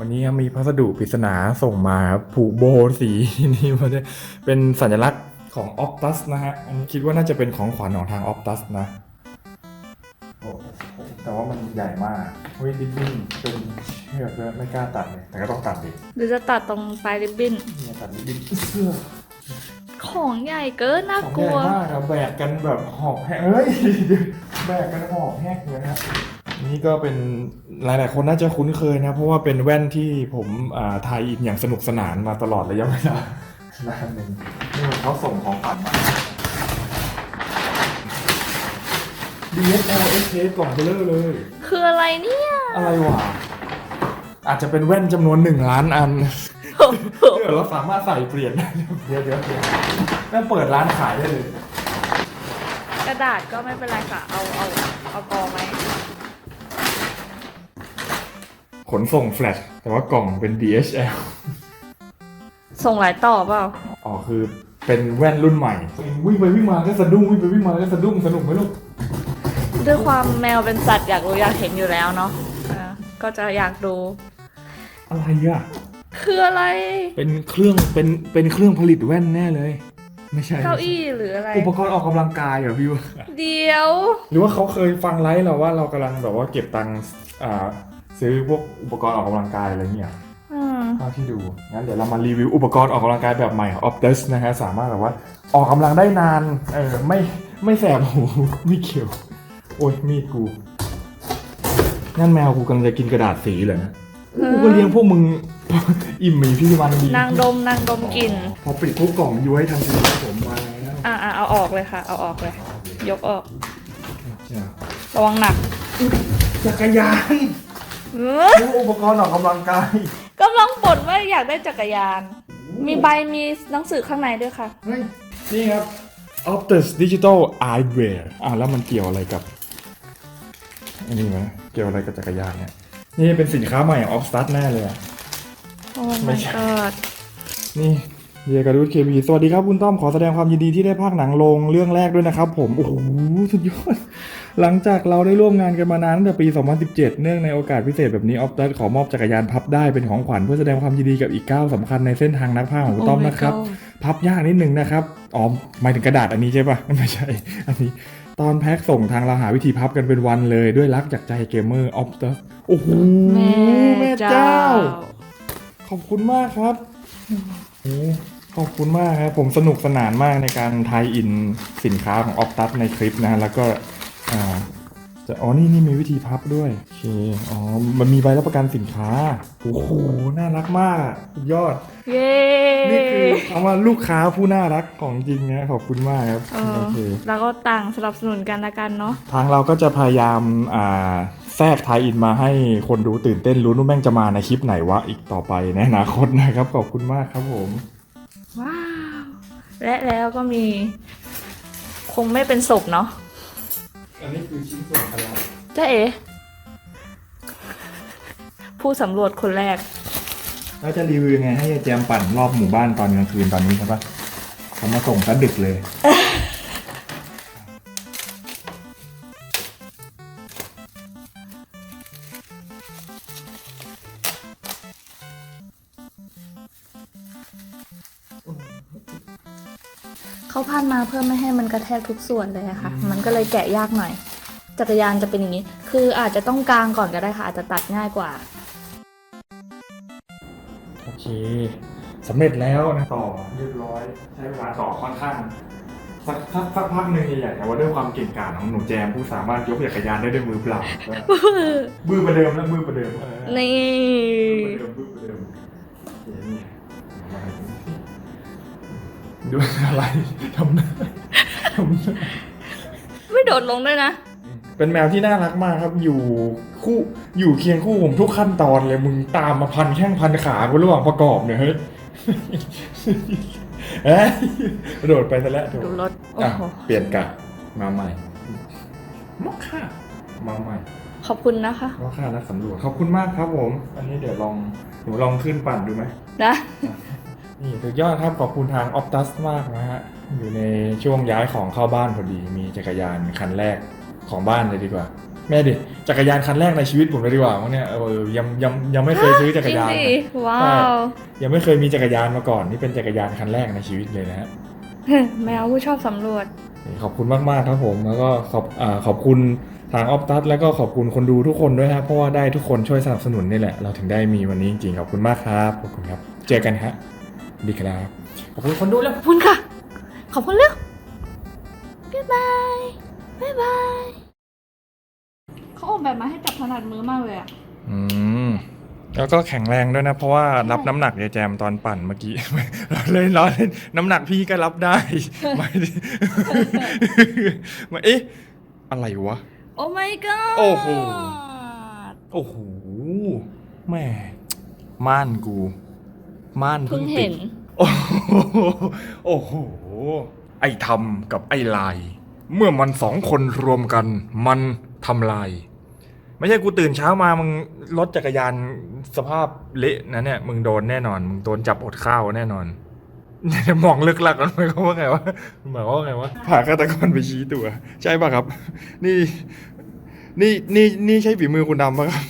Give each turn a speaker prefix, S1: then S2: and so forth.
S1: วันนี้มีพัสดุปริศนาส่งมาครับผูกโบสีนี่มาด้วยเป็นสัญลักษณ์ของ Optus นะฮะอันนี้คิดว่าน่าจะเป็นของขวัญของทาง Optus นะโอ้โหแต่ว่ามันใหญ่มากเฮ้ยดิบบิ้นเป็นเชือกด้วยไม่กล้าตัดเลยแต่ก็ต้องตัดดิ
S2: หรือจะตัดตรงปลายริบบิ้น
S1: เนี่ยตัดดิบบิ้นเสื้อ
S2: ของใหญ่เกินน่า
S1: ของ
S2: กลั
S1: ใหญ่
S2: ว
S1: มากครับแบกกันแบบหอบแหกเฮ้ยแบกกันหอบแหกเลยฮะ นี่ก็เป็นหลาย ๆ คนน่าจะคุ้นเคยนะ เพราะว่าเป็นแว่นที่ผมอ่าทายอินอย่างสนุกสนานมาตลอดระยะเวลานานหนึ่งนี่มันเขาส่งของขวัญมา DSL S Case กล่องเบลอเลย
S2: คืออะไรเนี่ย
S1: อะไรวะ อาจจะเป็นแว่นจำนวนหนึ่งล้านอันเดี๋ยวเราสามารถใส่เปลี่ยนได้เดี๋ยวเดี๋ยวเดี๋ยวแม่งเปิดร้านขายได้เลย
S2: กระดาษก็ไม่เป็นไรค่ะ เอาเอาเอากองไหม
S1: ขนส่งแฟลชแต่ว่ากล่องเป็น DHL
S2: ส่งหลายต่อเปล่า
S1: อ๋อคือเป็นแว่นรุ่นใหม่ วิ่งไปวิ่งมาก็สะดุ้งวิ่งไปวิ่งมาก็สะดุ้งสนุกไหมลูก
S2: ด้วยความแมวเป็นสัตว์อยากรู้อยากเห็นอยู่แล้วเนาะอ่าก็จะอยากดู
S1: อะไรอะ
S2: คืออะไร
S1: เป็นเครื่องเป็นเป็นเครื่องผลิตแว่นแน่เลย ไม่ใช่
S2: เก้าอี้หรืออะไร
S1: อุปกรณ์ออกกำลังกายเหรอพี่ว
S2: เดี๋ยว
S1: หรือว่าเขาเคยฟังไลฟ์เราว่าเรากำลังแบบว่าเก็บตังค์อ่า ซื้อพวกอุปกรณ์ออกกำลังกายอะไรเงี้ย
S2: อืม
S1: เท่าที่ดูงั้นเดี๋ยวเรามารีวิวอุปกรณ์ออกกำลังกายแบบใหม่ของ Optus นะฮะสามารถแบบว่าออกกำลังได้นานเออไม่ไม่แสบหู ไม่เขียว โอ้ยมีดกูนั่นแมวกูกำลังจะกินกระดาษสีเหรอนะกูก็เลี้ยงพวกมึง อิ่มหมีพี่วันดี
S2: นางดมนางดมกลิ่น
S1: พอปิดปุ๊บกล่องย้วยทันทีผมมาแล้ว
S2: อ่าอ่าเอาออกเลยค่ะ เอาออกเลย ยกออก
S1: เนี่ย
S2: ระวังหนัก
S1: จักรยาน
S2: เออ
S1: พวกอุปกรณ์ออกกำลังกาย
S2: กำลังบ่นว่าอยากได้จักรยาน มีใบมีหนังสือข้างในด้วยค่ะ
S1: เฮ้ย นี่ครับ Optus Digital Eyewear อ่าแล้วมันเกี่ยวอะไรกับอันนี้ไหมเกี่ยวอะไรกับจักรยานเนี่ย นี่เป็นสินค้าใหม่ของ Optus แน่เลยอะ
S2: โอ้
S1: ไม่
S2: my
S1: ใช่
S2: god
S1: นี่ เยการูดเคบีสวัสดีครับคุณต้อมขอแสดงความยินดีที่ได้ภาคหนังลงเรื่องแรกด้วยนะครับ ผมโอ้โหสุดยอด หลังจากเราได้ร่วมงานกันมานานตั้งแต่ปี 2017 เนื่องในโอกาสพิเศษแบบนี้ออฟตัสขอมอบจักรยานพับได้เป็นของขวัญเพื่อแสดงความยินดีกับอีกก้าวสำคัญในเส้นทางนักพากย์ของคุณต้อม
S2: Oh my
S1: นะครับ
S2: god
S1: พับยากนิดนึงนะครับอ๋อหมายถึงกระดาษอันนี้ใช่ปะไม่ใช่ อันนี้ตอนแพ็คส่งทางเราหาวิธีพับกันเป็นวันเลยด้วยรักจากใจเกมเมอร์ออฟตัสโอ้โห
S2: แม่เจ้า
S1: ขอบคุณมากครับโอ้ ขอบคุณมากครับ ผมสนุกสนานมากในการทายอินสินค้าของออ t ตัสในคลิปนะ แล้วก็อ่าจะอ๋อนี่นี่มีวิธีพับด้วยโอเคอ๋อมันมีใบรับประกันสินค้าโอ้โหน่ารักมากสุดยอด
S2: เย้
S1: นี่คือเอามาลูกค้าผู้น่ารักของจริงนะขอบคุณมากครับ
S2: เออ
S1: โอเค
S2: แล้วก็ต่างสนับสนุนกันละกันเนาะ
S1: ทางเราก็จะพยายามอ่า แทรกทายอินมาให้คนดูตื่นเต้นรู้นุ่นแม่งจะมาในคลิปไหนวะอีกต่อไปในอนาคตนะครับ ขอบคุณมากครับผม
S2: ว้าว และแล้วก็มี คงไม่เป็นศพเนาะ
S1: อันนี้คือชิ้นส่วนอะไร
S2: จ้าเอ๋ผู้สำรวจคนแรก
S1: เราจะรีวิวยังไงให้แจมปั่นรอบหมู่บ้านตอนกลางคืนตอนนี้ใช่ปะเขามาส่งซะดึกเลย
S2: เขาพันมาเพื่อไม่ให้มันกระแทกทุกส่วนเลยอะค่ะ มันก็เลยแกะยากหน่อย จักรยานจะเป็นอย่างนี้ คืออาจจะต้องกางก่อนก็ได้ค่ะ อาจจะตัดง่ายกว่า
S1: โอเคสำเร็จแล้วนะต่อเรียบร้อย ใช้เวลาต่อค่อนข้างสักสักสักพักหนึ่งใหญ่ๆแต่ว่าด้วยความเก่งกาจของหนูแจมผู้สามารถยกจักรยานได้ด้วยมือเปล่าก็มือประเดิมแล้วมือประเดิมเออ
S2: นี่
S1: มือประเดิมมือประเดิมโอเคนี่ ดูอะไรทำหน้าทำหน้า
S2: ไม่โดดลงด้วยนะ
S1: เป็นแมวที่น่ารักมากครับ อยู่คู่อยู่เคียงคู่ผมทุกขั้นตอนเลยมึงตามมาพันแข้งพันขากูระหว่างประกอบเนี่ยเฮ้ยเอ้ยกระโดดไปซะแล้วโถ
S2: ดูรถ โอ้
S1: อะ
S2: โห
S1: เปลี่ยนกะมาใหม่มอคค่ามาใหม่
S2: ขอบคุณนะคะ
S1: มอคค่านักสำรวจขอบคุณมากครับผม อันนี้เดี๋ยวลองหนูลองขึ้นปั่นดูไหม
S2: นะ
S1: นี่สุดยอดครับขอบคุณทาง Optus มากนะฮะ อยู่ในช่วงย้ายของเข้าบ้านพอดี มีจักรยานคันแรกของบ้านเลยดีกว่า แม่ดิ จักรยานคันแรกในชีวิตผมเลยดีกว่ามั้งเนี่ยเออยังยังยังไม่เคยซื้อจักรยาน
S2: จริงดิว้า
S1: ใช่
S2: ว
S1: ยังไม่เคยมีจักรยานมาก่อน นี่เป็นจักรยานคันแรกในชีวิตเลยนะฮะ
S2: แมวผู้ชอบสำรวจ
S1: ขอบคุณมากๆครับผมแล้วก็ขอบอ่าขอบคุณทางออฟตัสแล้วก็ขอบคุณคนดูทุกคนด้วยครับเพราะว่าได้ทุกคนช่วยสนับสนุนนี่แหละ เราถึงได้มีวันนี้จริงๆขอบคุณมากครับขอบคุณครับ เจอกันฮะ ดีครับ ขอบคุณคนดูแล้ว
S2: ขอบคุณค่ะ ขอบคุณเร็วบ๊ายบายบ๊ายบายเขาออกแบบมาให้จับถนัดมือมากเลยอะ
S1: อืม แล้วก็แข็งแรงด้วยนะ เพราะว่ารับน้ำหนักยายแจมตอนปั่นเมื่อกี้ เราเล่นล้อเล่นน้ำหนักพี่ก็รับได้ไม่ได้มาเอ๊ะ อะไรวะ
S2: โอ้ my god
S1: โอ้โห โอ้โห แม่ ม่านกู ม่าน
S2: เพิ่ง
S1: ติ
S2: เห็
S1: ด
S2: น
S1: โอ้โหโอ้โห ไอ้ทำกับไอ้ลาย เมื่อมันสองคนรวมกัน มันทำลาย ไม่ใช่กูตื่นเช้ามามึงรถจักรยานสภาพเละนะเนี่ย มึงโดนแน่นอน มึงโดนจับอดข้าวแน่นอนเนี่ยมองลึกลักมันหมายความว่าไงวะมันหมายความว่าไงวะผ่าฆาตกรไปชี้ตัว ใช่ป่ะครับ นี่ นี่นี่นี่ใช่ฝีมือคุณดำป่ะครับ